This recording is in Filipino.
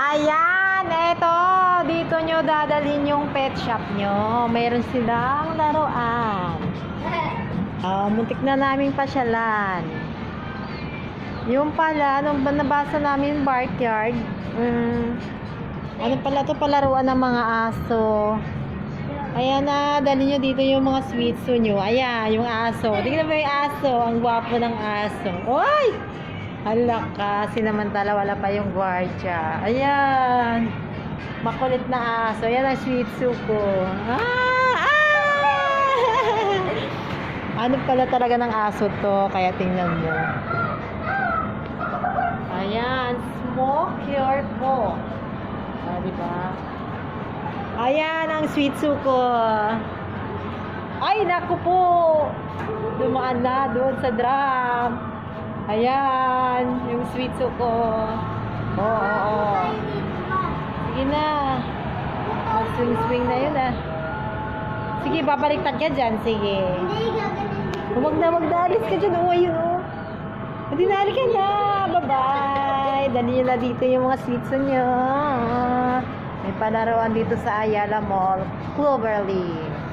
Ayan, eto. Dito nyo dadalhin yung pet shop nyo. Meron silang laruan. Ah, muntik na naming pasyalan. Yung pala, nung ba- nabasa namin backyard, mm, ano pala to palaruan ng mga aso. Ayan na, dali nyo dito yung mga sweetso nyo. Ayan, yung aso. Tingnan mo yung aso. Ang gwapo ng aso. Oy! Hala ka, sinamantala wala pa yung gwardya. Ayan. Makulit na aso. Ayan ang sweetso ko. Ah! Ah! ano pala talaga ng aso to? Kaya tingnan mo. Ayan, smoke your po. Ah, di ba? Ayan ang sweet ko. Ay, naku po. Dumaan na doon sa drum. Ayan, yung sweet ko. Oo, oo, oo. Sige na. Mag-swing-swing na yun ah. Sige, babaliktad ka dyan. Sige. Huwag na, wag na. Alis ka dyan. Oo, ayun oh. Hindi na, halika na. Bye-bye. Dali nyo na dito yung mga sweets nyo. May palaruan dito sa Ayala Mall, Cloverleaf.